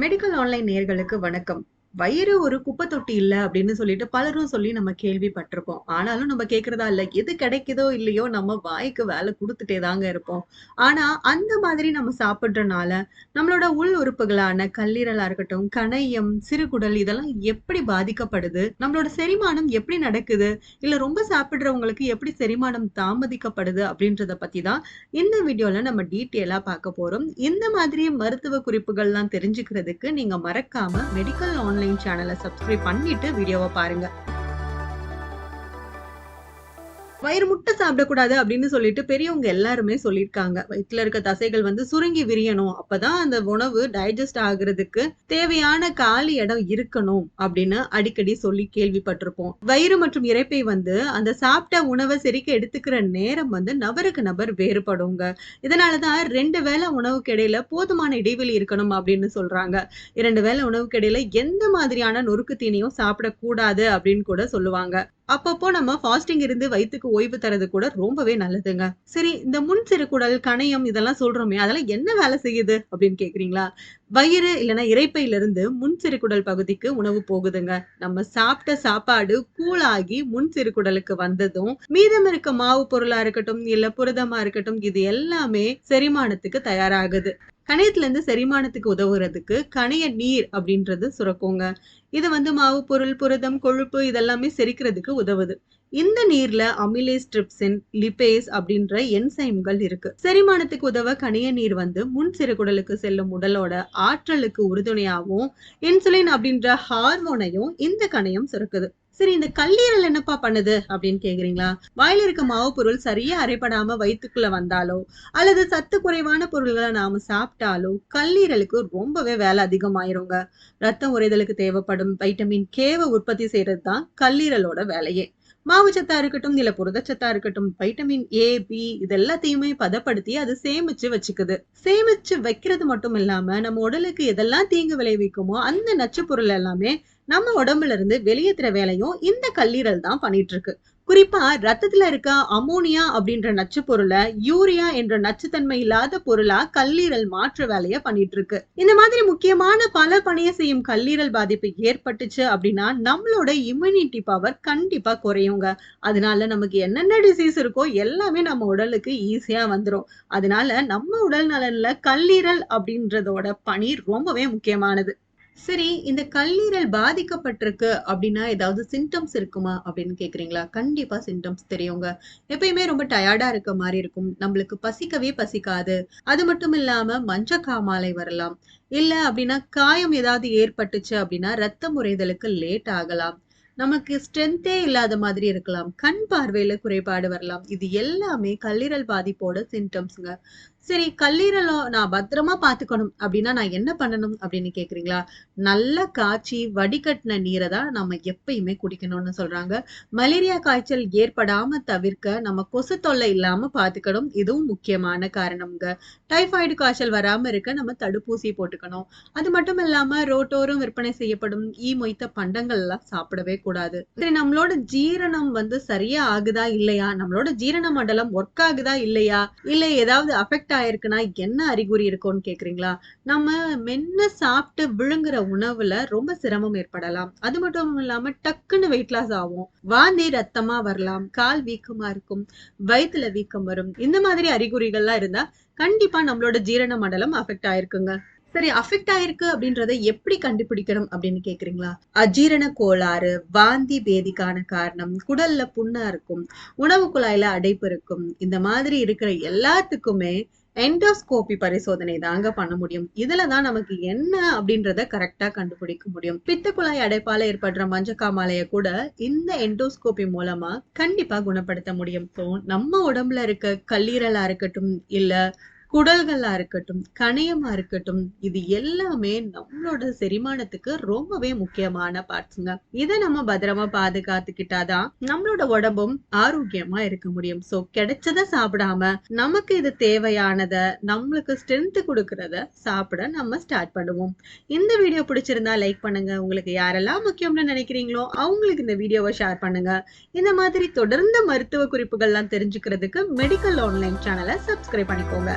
Medical online நேர்களுக்கு வணக்கம். வயிறு ஒரு குப்பை தொட்டி இல்ல அப்படின்னு சொல்லிட்டு பலரும் சொல்லி நம்ம கேள்விப்பட்டிருப்போம். ஆனாலும் நம்ம கேட்கறதா இல்ல. எது கிடைக்குதோ இல்லையோ நம்ம வாய்க்கு வேலை கொடுத்துட்டே தாங்க இருப்போம். ஆனா அந்த மாதிரி நம்ம சாப்பிட்றனால நம்மளோட உள் உறுப்புகளான கல்லீரலா இருக்கட்டும் கணையம் சிறுகுடல் இதெல்லாம் எப்படி பாதிக்கப்படுது? நம்மளோட செரிமானம் எப்படி நடக்குது? இல்ல ரொம்ப சாப்பிடுறவங்களுக்கு எப்படி செரிமானம் தாமதிக்கப்படுது அப்படின்றத பத்தி தான் இந்த வீடியோல நம்ம டீட்டெயிலா பார்க்க போறோம். இந்த மாதிரி மருத்துவ குறிப்புகள்லாம் தெரிஞ்சுக்கிறதுக்கு நீங்க மறக்காம மெடிக்கல் ஆன்லைன் சேனலை சப்ஸ்கிரைப் பண்ணிட்டு வீடியோவை பாருங்க. வயிறு முட்டை சாப்பிடக்கூடாது அப்படின்னு சொல்லிட்டு பெரியவங்க எல்லாருமே சொல்லியிருக்காங்க. வயிற்றுல இருக்க தசைகள் வந்து சுருங்கி விரியணும். அப்பதான் அந்த உணவு டைஜஸ்ட் ஆகுறதுக்கு தேவையான காலி இடம் இருக்கணும் அப்படின்னு அடிக்கடி சொல்லி கேள்விப்பட்டிருப்போம். வயிறு மற்றும் இறைப்பை வந்து அந்த சாப்பிட்ட உணவை செரிக்க எடுத்துக்கிற நேரம் வந்து நபருக்கு நபர் வேறுபடுங்க. இதனாலதான் ரெண்டு வேளை உணவுக்கு இடையில போதுமான இடைவெளி இருக்கணும் அப்படின்னு சொல்றாங்க. இரண்டு வேளை உணவுக்கு இடையில எந்த மாதிரியான நொறுக்கு தீனியும் சாப்பிடக்கூடாது அப்படின்னு கூட சொல்லுவாங்க. அப்பப்போ நம்ம ஃபாஸ்டிங் இருந்து வயிற்றுக்கு ஓய்வு தரது கூட ரொம்பவே நல்லதுங்க. சரி இந்த முன் சிறுகுடல் கணையம் இதெல்லாம் சொல்றோமே அதெல்லாம் என்ன வேலை செய்யுது அப்படின்னு கேக்குறீங்களா? வயிறு இல்லைன்னா இறைப்பையிலிருந்து முன் சிறுகுடல் பகுதிக்கு உணவு போகுதுங்க. நம்ம சாப்பிட்ட சாப்பாடு கூலாகி முன் சிறுகுடலுக்கு வந்ததும் மீதம் இருக்க மாவு பொருளா இருக்கட்டும் இல்ல புரதமா இருக்கட்டும் இது எல்லாமே செரிமானத்துக்கு தயாராகுது. கணையத்துல இருந்து செரிமானத்துக்கு உதவுறதுக்கு கணைய நீர் அப்படின்றது சுரக்குங்க. இது வந்து மாவு பொருள் புரதம் கொழுப்பு இதெல்லாமே செரிக்கிறதுக்கு உதவுது. இந்த நீர்ல அமிலேஸ் ட்ரிப்சின் லிபேஸ் அப்படின்ற என்சைம்கள் இருக்கு. செரிமானத்துக்கு உதவ கனிய நீர் வந்து முன் சிறுகுடலுக்கு செல்லும் உடலோட ஆற்றலுக்கு உறுதுணையாகவும் இன்சுலின் அப்படின்ற ஹார்மோனையும் இந்த கணையம் சுரக்குது. சரி இந்த கல்லீரல் என்னப்பா பண்ணுது அப்படின்னு கேக்குறீங்களா? வாயில இருக்க மாவு பொருள் சரியா அரைப்படாம வயிற்றுக்குள்ள வந்தாலோ அல்லது சத்து குறைவான பொருள்களை நாம சாப்பிட்டாலோ கல்லீரலுக்கு ரொம்பவே வேலை அதிகமாயிருங்க. ரத்தம் உறைதலுக்கு தேவைப்படும் வைட்டமின் கேவை உற்பத்தி செய்யறது தான் கல்லீரலோட வேலையே. மாவுச்சத்தா இருக்கட்டும் இல்ல புரதச்சத்தா இருக்கட்டும் வைட்டமின் ஏ பி இது எல்லாத்தையுமே பதப்படுத்தி அது சேமிச்சு வச்சுக்குது. சேமிச்சு வைக்கிறது மட்டும் இல்லாம நம்ம உடலுக்கு எதெல்லாம் தீங்கு விளைவிக்குமோ அந்த நச்சு பொருள் எல்லாமே நம்ம உடம்புல இருந்து வெளியேற்றுற வேலையும் இந்த கல்லீரல் தான் பண்ணிட்டு இருக்கு. குறிப்பா ரத்தத்துல இருக்க அமோனியா அப்படின்ற நச்சு பொருளை யூரியா என்ற நச்சுத்தன்மை இல்லாத பொருளா கல்லீரல் மாற்று வேலையை பண்ணிட்டு இருக்கு. இந்த மாதிரி முக்கியமான பல பணியை செய்யும் கல்லீரல் பாதிப்பு ஏற்பட்டுச்சு அப்படின்னா நம்மளோட இம்யூனிட்டி பவர் கண்டிப்பா குறையுங்க. அதனால நமக்கு என்னென்ன டிசீஸ் இருக்கோ எல்லாமே நம்ம உடலுக்கு ஈஸியா வந்துடும் அதனால நம்ம உடல் நலன்ல கல்லீரல் அப்படின்றதோட பணி ரொம்பவே முக்கியமானது. சரி இந்த கல்லீரல் பாதிக்கப்பட்டிருக்கு அப்படின்னா ஏதாவது சிம்டம்ஸ் இருக்குமா அப்படின்னு கேக்குறீங்களா? கண்டிப்பா சிம்டம்ஸ் தெரியுங்க. எப்பயுமே ரொம்ப டயர்டா இருக்க மாதிரி இருக்கும். நம்மளுக்கு பசிக்கவே பசிக்காது. அது மட்டும் இல்லாம மஞ்ச காமாலை வரலாம். இல்ல அப்படின்னா காயம் ஏதாவது ஏற்பட்டுச்சு அப்படின்னா ரத்த முறைதலுக்கு லேட் ஆகலாம். நமக்கு ஸ்ட்ரென்த்தே இல்லாத மாதிரி இருக்கலாம். கண் பார்வையில குறைபாடு வரலாம். இது எல்லாமே கல்லீரல் பாதிப்போட சிம்டம்ஸ்ங்க சரி கல்லீரலோ நான் பத்திரமா பாத்துக்கணும் அப்படின்னா நான் என்ன பண்ணணும் அப்படின்னு கேக்குறீங்களா? நல்லா காய்ச்சி வடிகட்டின நீரை தான் நம்ம எப்பயுமே குடிக்கணும்னு சொல்றாங்க. மலேரியா காய்ச்சல் ஏற்படாம தவிர்க்க நம்ம கொசு தொல்லை இல்லாம பாத்துக்கணும் இதுவும் முக்கியமான காரணம்ங்க. டைஃபாய்டு காய்ச்சல் வராம இருக்க நம்ம தடுப்பூசி போட்டுக்கணும். அது மட்டும் இல்லாம ரோட்டோரம் விற்பனை செய்யப்படும். ஈ மொய்த்த பண்டங்கள் எல்லாம் சாப்பிடவே கூடாது. சரி நம்மளோட ஜீரணம் வந்து சரியா ஆகுதா இல்லையா? நம்மளோட ஜீரண மண்டலம் ஒர்க் ஆகுதா இல்லையா? இல்ல ஏதாவது அஃபெக்ட் ஆயிருக்குன்னா என்ன அறிகுறி இருக்கும்னு கேக்குறீங்களா? நம்ம மென்ன சாப்பிட்டு விழுங்குற உணவுல ரொம்ப சிரமம் ஏற்படலாம். அது மட்டும் இல்லாம டக்குன்னு வெயிட் லாஸ் ஆகும். வாந்தி ரத்தமா வரலாம். கால் வீக்கமா இருக்கும். வயிற்றுல வீக்கம் வரும். இந்த மாதிரி அறிகுறிகள்லாம் இருந்தா கண்டிப்பா நம்மளோட ஜீரண மண்டலம் அஃபெக்ட் ஆயிருக்குங்க. சரி அஃபெக்ட் ஆயிருக்கு அப்படின்றத எப்படி கண்டுபிடிக்கணும் அப்படின்னு கேக்குறீங்களா? அஜீரண கோளாறு வாந்தி பேதிக்கான காரணம் குடல்ல புண்ணா இருக்கும் உணவு குழாயில அடைப்பு இருக்கும் இந்த மாதிரி இருக்கிற எல்லாத்துக்குமே எண்டோஸ்கோபி பரிசோதனை தாங்க பண்ண முடியும். இதுலதான் நமக்கு என்ன அப்படின்றத கரெக்டா கண்டுபிடிக்க முடியும். பித்த குழாய் அடைப்பால ஏற்படுற மஞ்சக்காமாலைய கூட இந்த எண்டோஸ்கோபி மூலமா கண்டிப்பா குணப்படுத்த முடியும். ஸோ நம்ம உடம்புல இருக்க கல்லீரலா இருக்கட்டும் இல்ல குடல்களா இருக்கட்டும் கணையமா இருக்கட்டும் இது எல்லாமே நம்மளோட செரிமானத்துக்கு ரொம்பவே முக்கியமான பார்ட்ஸுங்க. இதை நம்ம பத்திரமா பாதுகாத்துக்கிட்டாதான் நம்மளோட உடம்பும் ஆரோக்கியமா இருக்க முடியும். சோ கிடைச்சத சாப்பிடாம நமக்கு இது தேவையானத நம்மளுக்கு ஸ்ட்ரென்த் கொடுக்கறத சாப்பிட நம்ம ஸ்டார்ட் பண்ணுவோம். இந்த வீடியோ பிடிச்சிருந்தா லைக் பண்ணுங்க. உங்களுக்கு யாரெல்லாம் முக்கியம்னு நினைக்கிறீங்களோ அவங்களுக்கு இந்த வீடியோவை ஷேர் பண்ணுங்க. இந்த மாதிரி தொடர்ந்து மருத்துவ குறிப்புகள்லாம் தெரிஞ்சுக்கிறதுக்கு மெடிக்கல் ஆன்லைன் சேனலை சப்ஸ்கிரைப் பண்ணிக்கோங்க.